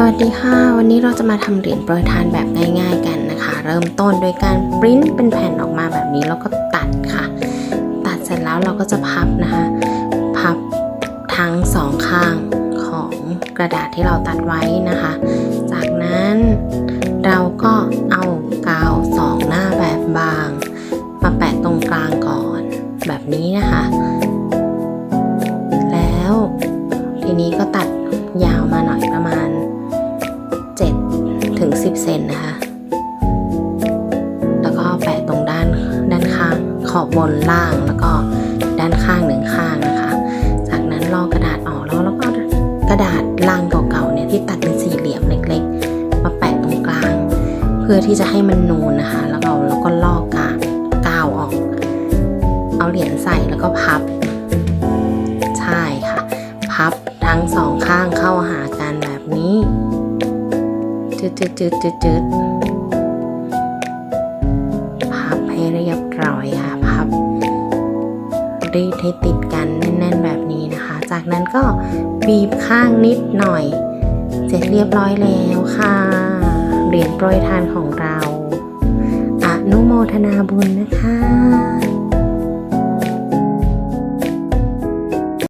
สวัสดีค่ะ วันนี้เราจะมาทำเหรียญโปรยทานแบบง่าย ๆกันนะคะ เริ่มต้นโดยการปริ้นเป็นแผ่นออกมาแบบนี้แล้วก็ตัดค่ะ ตัดเสร็จแล้วเราก็จะพับนะคะ พับทั้งสองข้างของกระดาษที่เราตัดไว้นะคะ จากนั้นเราก็เอากาวสองหน้าแบบบาง มาแปะตรงกลางก่อน แบบนี้นะคะ ประมาณ 7 ถึง 10 เซนนะคะ แล้วก็แปะตรงด้านด้านข้างขอบบนล่างแล้วก็ด้านข้างหนึ่งข้างนะคะ จากนั้นลอกกระดาษออกแล้วเราก็กระดาษล่างเก่าๆเนี่ยที่ตัดเป็นสี่เหลี่ยมเล็กๆ มาแปะตรงกลาง เพื่อที่จะให้มันนูนนะคะ แล้วเราแล้วก็ลอกกาวออก เอาเหรียญใส่แล้วก็พับ นี้จืดจืดจืดจืดจืดพับให้เรียบร้อยค่ะ พับ รีดให้ติดกันแน่นๆแบบนี้นะคะ จากนั้นก็บีบข้างนิดหน่อย เสร็จเรียบร้อยแล้วค่ะ เหรียญโปรยทานของเรา อนุโมทนาบุญนะคะ